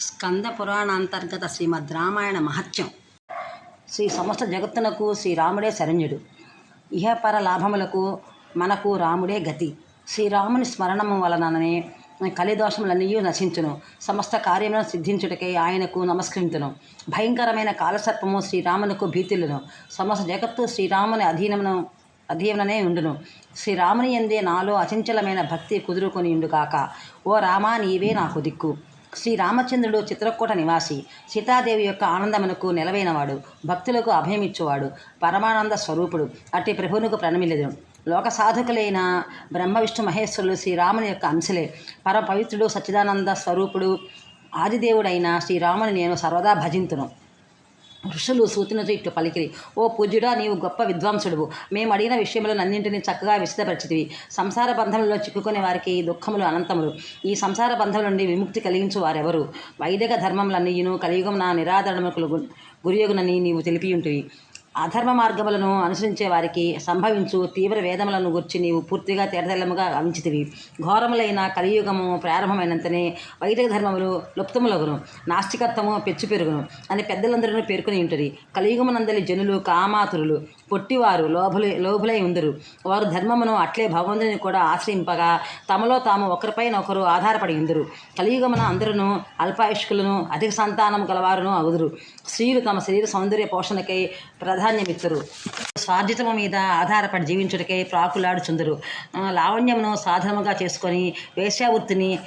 స్కంద పురాణాంతర్గత శ్రీమద్ రామాయణ మహత్యం. శ్రీ సమస్త జగత్తునకు శ్రీరాముడే శరణ్యుడు. ఇహపర లాభములకు మనకు రాముడే గతి. శ్రీరాముని స్మరణము వలననే కలిదోషములన్నీ నశించును. సమస్త కార్యములను సిద్ధించుటకై ఆయనకు నమస్కరించును భయంకరమైన కాలసర్పము శ్రీరామునకు భీతులను. సమస్త జగత్తు శ్రీరాముని అధీనమును అధీననే ఉండును. శ్రీరాముని ఎందే నాలో అచంచలమైన భక్తి కుదురుకొని ఉండుగాక. ఓ రామా నీవే నాకు దిక్కు. శ్రీరామచంద్రుడు చిత్రకూట నివాసి. సీతాదేవి యొక్క ఆనందమునకు నిలవైనవాడు. భక్తులకు అభయమిచ్చువాడు. పరమానంద స్వరూపుడు. అట్టి ప్రభువునకు ప్రణమిలేదు లోక సాధకులైన బ్రహ్మ విష్ణు మహేశ్వరులు శ్రీరాముని యొక్క అంశలే. పరమ పవిత్రుడు సచ్చిదానంద స్వరూపుడు ఆదిదేవుడైన శ్రీరాముని నేను సర్వదా భజింతును. ఋషులు సూచనతో ఇట్లు పలికిరి. ఓ పూజ్యుడా నీవు గొప్ప విద్వాంసుడువు. మేము అడిగిన విషయంలో అన్నింటినీ చక్కగా విశదపరిచితివి. సంసార బంధంలో చిక్కుకునే వారికి దుఃఖములు అనంతములు. ఈ సంసార బంధం నుండి విముక్తి కలిగించు వారెవరు? వైదిక ధర్మములన్నీయును కలియుగం నా నిరాదరణములకు గురియగునని నీవు తెలిపియుంటివి. అధర్మ మార్గములను అనుసరించే వారికి సంభవించు తీవ్ర వేదములను గుర్చి నీవు పూర్తిగా తెరతెల్లముగా గమనించితివి ఘోరములైన కలియుగము ప్రారంభమైనంతనే వైదిక ధర్మములు లుప్తములగును నాస్తికత్వము పెచ్చు పెరుగును అని పెద్దలందరూ పేర్కొని ఉంటుంది కలియుగమునందలి జనులు కామాతురులు పొట్టివారు లోభులై లోభులై ఉందరు. వారు ధర్మమును అట్లే భగవంతుని కూడా ఆశ్రయింపగా తమలో తాము ఒకరిపైన ఒకరు ఆధారపడి ఉందరు. కలియుగమున అందరూ అల్పాయుష్కులను అధిక సంతానం గలవారును అవుదురు. స్త్రీలు తమ శరీర సౌందర్య పోషణకై ప్రాధాన్యమిత్తరు. స్వార్జితము మీద ఆధారపడి జీవించుటకై ప్రాకులాడుచుందరు. లావణ్యమును సాధనముగా చేసుకొని వేశ్యావృత్తిని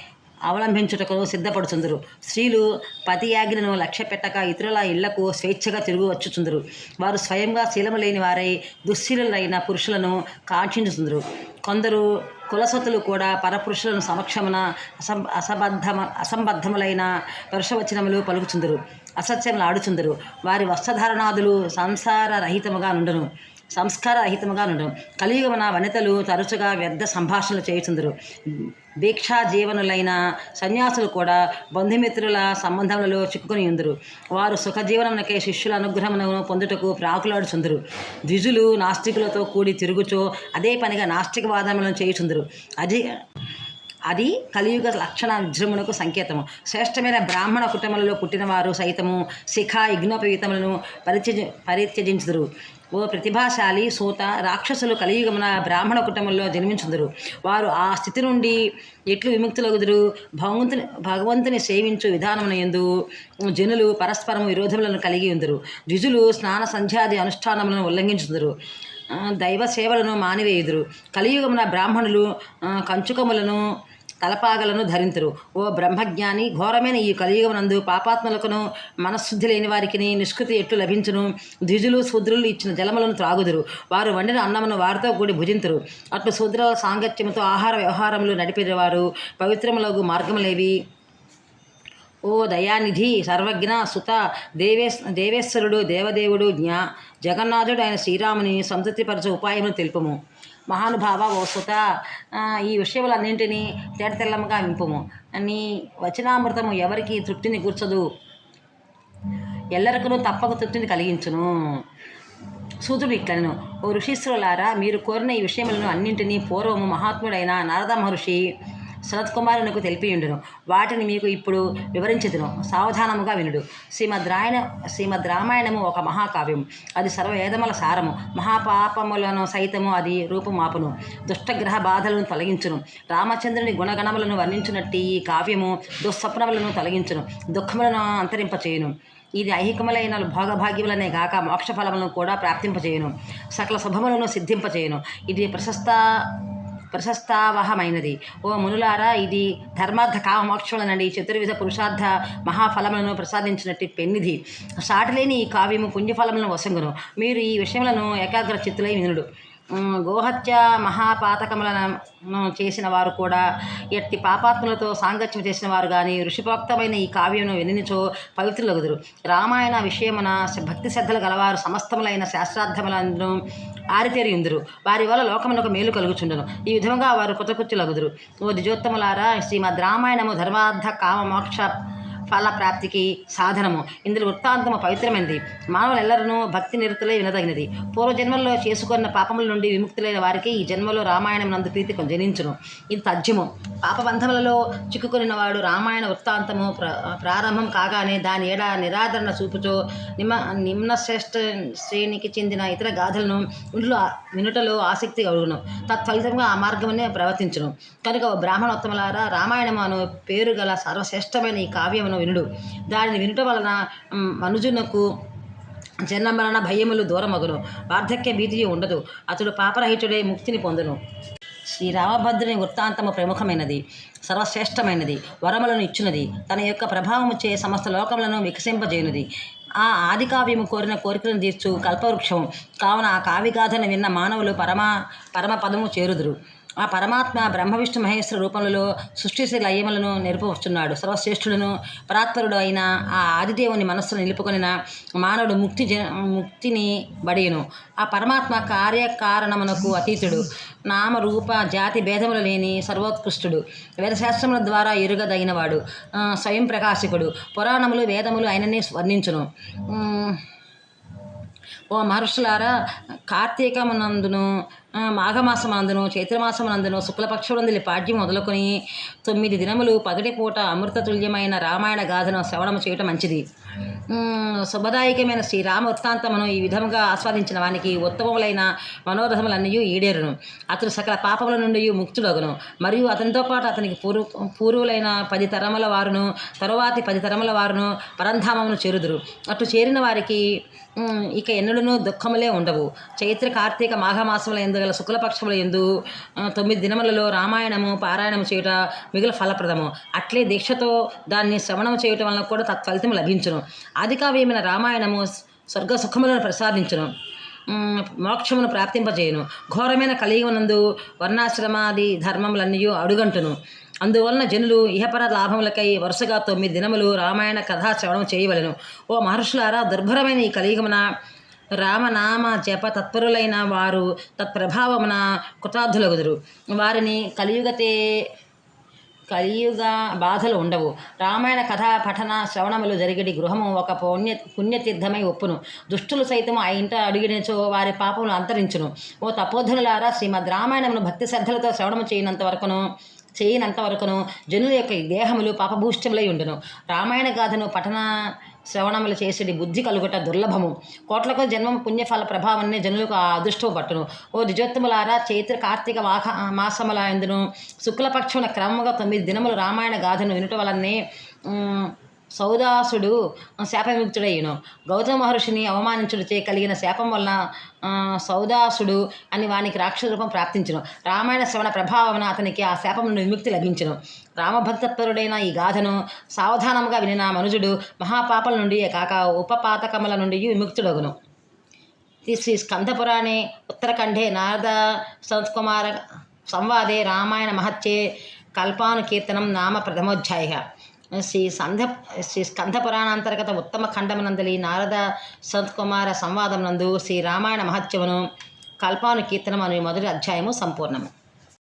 అవలంబించుటకు సిద్ధపడుచుందరు. స్త్రీలు పతి యాజ్ఞను లక్ష్య పెట్టక ఇతరుల ఇళ్ళకు స్వేచ్ఛగా తిరుగు వచ్చుచుందరు వారు స్వయంగా శీలము లేని వారై దుశ్శీలులైన పురుషులను కాంక్షించుచుందరు. కొందరు కులసతులు కూడా పరపురుషులను సమక్షమున అసం అసబద్ధమ అసంబద్ధములైన పరుషవచనములు పలుకుచుందరు. అసత్యములు ఆడుచుందరు. వారి వస్త్రధారణాదులు సంసార రహితముగా నుండును. సంస్కార రహితముగా నుండు కలియుగమున వనితలు తరచుగా వ్యర్థ సంభాషణలు చేయుచుందరు. దీక్షా జీవనులైన సన్యాసులు కూడా బంధుమిత్రుల సంబంధములలో చిక్కుకొని ఉందరు. వారు సుఖజీవనమునకై శిష్యుల అనుగ్రహమును పొందుటకు ప్రాకులాడుచుందరు. ద్విజులు నాస్తికులతో కూడి తిరుగుచో అదే పనిగా నాస్తికవాదములను చేయుచుందరు. అది అది కలియుగ లక్షణ విజృంభణకు సంకేతము. శ్రేష్టమైన బ్రాహ్మణ కుటుంబంలో పుట్టినవారు సైతము శిఖ యజ్ఞోపవీతములను పరిత్యజ పరిత్యజించుదురు. ఓ ప్రతిభాశాలి సూత రాక్షసులు కలియుగమున బ్రాహ్మణ కుటుంబంలో జన్మించుదురు. వారు ఆ స్థితి నుండి ఎట్లు విముక్తులగుదురు? భగవంతుని భగవంతుని సేవించు విధానమున ఎందు జనులు పరస్పరం విరోధములను కలిగి ఉందరు. ద్విజులు స్నాన సంధ్యాది అనుష్ఠానములను ఉల్లంఘించుదురు. దైవ సేవలను మానివేయుదురు. కలియుగమున బ్రాహ్మణులు కంచుకములను తలపాగలను ధరింతురు. ఓ బ్రహ్మజ్ఞాని ఘోరమైన ఈ కలియుగమునందు పాపాత్మలకును మనశుద్ధి లేని వారికి నిష్కృతి ఎట్లు లభించును? ద్విజులు శూద్రులు ఇచ్చిన జలములను త్రాగుదురు. వారు వండిన అన్నమును వారితో కూడి భుజింతురు. అట్లు శూద్రుల సాంగత్యముతో ఆహార వ్యవహారములు నడిపేవారు పవిత్రములకు మార్గములేవి. ఓ దయానిధి సర్వజ్ఞ సుత దేవేశ్ దేవేశ్వరుడు దేవదేవుడు జ్ఞా జగన్నాథుడు ఆయన శ్రీరాముని సంతృప్తిపరచ ఉపాయమును తెలుపుము. మహానుభావ ఓ సుత ఈ విషయములన్నింటినీ తేటతెల్లముగా వింపుము. నీ వచనామృతము ఎవరికి తృప్తిని కూర్చదు. ఎల్లరికను తప్పక తృప్తిని కలిగించును. సూతుడు ఇట్లను ఓ ఋషీశ్వరులారా మీరు కోరిన ఈ విషయములను అన్నింటినీ పూర్వము మహాత్ముడైన నారద మహర్షి శరత్కుమారునికి తెలిపియుండును. వాటిని మీకు ఇప్పుడు వివరించదును. సావధానముగా వినుడు. శ్రీమద్ రాయణ శ్రీమద్ రామాయణము ఒక మహాకావ్యం అది సర్వవేదముల సారము. మహాపాపములను సైతము అది రూపుమాపును. దుష్టగ్రహ బాధలను తొలగించును. రామచంద్రుని గుణగణములను వర్ణించునట్టి ఈ కావ్యము దుస్వప్నములను తొలగించును. దుఃఖములను అంతరింపచేయును. ఇది ఐహికములైన భోగభాగ్యములనే గాక మోక్షఫలములను కూడా ప్రాప్తింపచేయును. సకల శుభములను సిద్ధింపచేయును. ఇది ప్రశస్త ప్రశస్తావహమైనది. ఓ మునులారా ఇది ధర్మార్థ కామమోక్షులనడి చతుర్విధ పురుషార్థ మహాఫలములను ప్రసాదించినట్టు పెన్నిధి. సాటిలేని ఈ కావ్యము పుణ్యఫలములను వసంగును. మీరు ఈ విషయములను ఏకాగ్ర చిత్తులై వినుడు. గోహత్య మహాపాతకములను చేసిన వారు కూడా ఎట్టి పాపాత్ములతో సాంగత్యం చేసిన వారు కానీ ఋషిపోక్తమైన ఈ కావ్యమును వినిచో పవిత్రులగుదురు. రామాయణ విషయమున భక్తి శ్రద్ధలు గలవారు సమస్తములైన శాస్త్రార్థములను ఆరితేరి వారి వల్ల లోకమునకు మేలు కలుగుచుండను. ఈ విధముగా వారు కృతకృత్యులగుదురు. ఓ ద్విజోత్తములారా శ్రీమద్ రామాయణము ధర్మార్థ కామ మోక్ష ఫలప్రాప్తికి సాధనము. ఇందులో వృత్తాంతము పవిత్రమైనది. మానవులెల్లరూ భక్తి నిరతులై వినదగినది. పూర్వజన్మల్లో చేసుకున్న పాపముల నుండి విముక్తులైన వారికి ఈ జన్మలో రామాయణం నందు ప్రీతి జనించును. ఇది తథ్యము పాపబంధములలో చిక్కుకొనిన వాడు రామాయణ వృత్తాంతము ప్ర ప్రారంభం కాగానే దాని ఏడ నిరాదరణ చూపుచో నిమ నిమ్న శ్రేష్ఠ శ్రేణికి చెందిన ఇతర గాథలను ఇంట్లో వినుటలో ఆసక్తి కలుగును. తత్ఫలితంగా ఆ మార్గమనే ప్రవర్తించును. కనుక బ్రాహ్మణోత్తములారా రామాయణము అను పేరు గల సర్వశ్రేష్టమైన ఈ కావ్యమును వినుడు. దానిని వినుట వలన మ్, మనుజునకు జన్మరణ భయములు దూరమగును. వార్ధక్య భీతి ఉండదు. అతడు పాపరహితుడే ముక్తిని పొందును. శ్రీరామభద్రుని వృత్తాంతము ప్రముఖమైనది సర్వశ్రేష్టమైనది వరములను ఇచ్చునది. తన యొక్క ప్రభావము చే సమస్త లోకములను వికసింపజేయునది. ఆ ఆది కావ్యము కోరిన కోరికలను తీర్చు కల్పవృక్షము. కావున ఆ కావ్యగాథను విన్న మానవులు పరమ పరమ పదము చేరుదురు. ఆ పరమాత్మ బ్రహ్మ విష్ణు మహేశ్వర రూపంలో సృష్టిశ్రీ లయములను నెరపవచ్చున్నాడు. సర్వశ్రేష్ఠుడును పరాత్పరుడు అయిన ఆ ఆదిదేవుని మనస్సును నిలుపుకొనిన మానవుడు ముక్తి జ ముక్తిని బడియును. ఆ పరమాత్మ కార్యకారణమునకు అతీతుడు. నామ రూప జాతి భేదములు లేని సర్వోత్కృష్టుడు. వేదశాస్త్రముల ద్వారా ఎరుగదగినవాడు. స్వయం ప్రకాశకుడు పురాణములు వేదములు ఆయననే వర్ణించును. ఓ మహర్షులారా కార్తీకమునందును మాఘమాసమునందును చైత్రమాసమునందును శుక్లపక్షమునందు పాడ్యం మొదలుకొని తొమ్మిది దినములు పగటిపూట అమృతతుల్యమైన రామాయణ గాథను శ్రవణము చేయటం మంచిది. ఉమ్, శుభదాయకమైన శ్రీరామ వృత్తాంతమును ఈ విధముగా ఆస్వాదించిన వానికి ఉత్తమములైన మనోరథములన్నీ ఈడేరును. అతడు సకల పాపముల నుండి ముక్తుడగును. మరియు అతనితో పాటు అతనికి పూర్వ పూర్వులైన పది తరముల వారును తరువాతి పది తరముల వారును పరంధామమును చేరుదురు. అటు చేరిన వారికి ఇక ఎన్నులను దుఃఖములే ఉండవు. చైత్ర కార్తీక మాఘమాసముల ఎందు గల శుక్లపక్షముల ఎందు తొమ్మిది దినములలో రామాయణము పారాయణము చేయుట మిగుల ఫలప్రదము. అట్లే దీక్షతో దాన్ని శ్రవణం చేయటం వలన కూడా తత్ఫలితం లభించును. ఆదికావ్యమైన రామాయణము స్వర్గ సుఖములను ప్రసాదించును. మోక్షమును ప్రాప్తింపజేయను. ఘోరమైన కలియుగనందు వర్ణాశ్రమాది ధర్మములన్నీ అడుగంటును. అందువలన జనులు ఇహపర లాభములకై వరుసగా తొమ్మిది దినములు రామాయణ కథా శ్రవణం చేయవలెను. ఓ మహర్షులారా దుర్భరమైన ఈ కలియుగమున రామనామ జప తత్పరులైన వారు తత్ప్రభావమున కృతార్థులగుదురు. వారిని కలియుగతే కలియుగ బాధలు ఉండవు. రామాయణ కథా పఠన శ్రవణములు జరిగిడి గృహము ఒక పుణ్య పుణ్యతీర్థమై ఒప్పును. దుష్టులు సైతం ఆ ఇంట అడిగినచో వారి పాపములు అంతరించును. ఓ తపోధనులారా శ్రీమద్ రామాయణమును భక్తి శ్రద్ధలతో శ్రవణము చేయనంత వరకును చేయనంత వరకును జనుల యొక్క దేహములు పాపభూష్టములై ఉండును. రామాయణ గాథను పఠన శ్రవణములు చేసేది బుద్ధి కలుగుట దుర్లభము. కోట్లకు జన్మం పుణ్యఫల ప్రభావాన్ని జనులకు ఆ అదృష్టం పట్టును. ఓ ద్విజోత్తములారా చైత్ర కార్తీక మాఘ మాసముల ఎందును? శుక్లపక్షమున క్రమముగా తొమ్మిది దినములు రామాయణ గాథను వినుట వలనే సౌదాసుడు శాపవిముక్తుడయ్యను. గౌతమ మహర్షిని అవమానించుడిచే కలిగిన శాపం వలన సౌదాసుడు అని వానికి రాక్షస రూపం ప్రాప్తించను. రామాయణ శ్రవణ ప్రభావమున అతనికి ఆ శాపం నుండి విముక్తి లభించును. రామభక్తత్పరుడైన ఈ గాథను సావధానముగా వినిన మనుజుడు మహాపాపల నుండి కాక ఉపపాతకముల నుండి విముక్తుడగును. శ్రీ స్కందపురాణే ఉత్తరఖండే నారద సంతకుమార సంవాదే రామాయణ మహత్యే కల్పాను కీర్తనం నామ ప్రథమోధ్యాయ. శ్రీ సంధ శ్రీ స్కంధపురాణాంతర్గత ఉత్తమ ఖండమనందలి నారద సంతకుమార సంవాదం నందు శ్రీ రామాయణ మహత్యమును కల్పాను కీర్తనం అనే మొదటి అధ్యాయము సంపూర్ణము.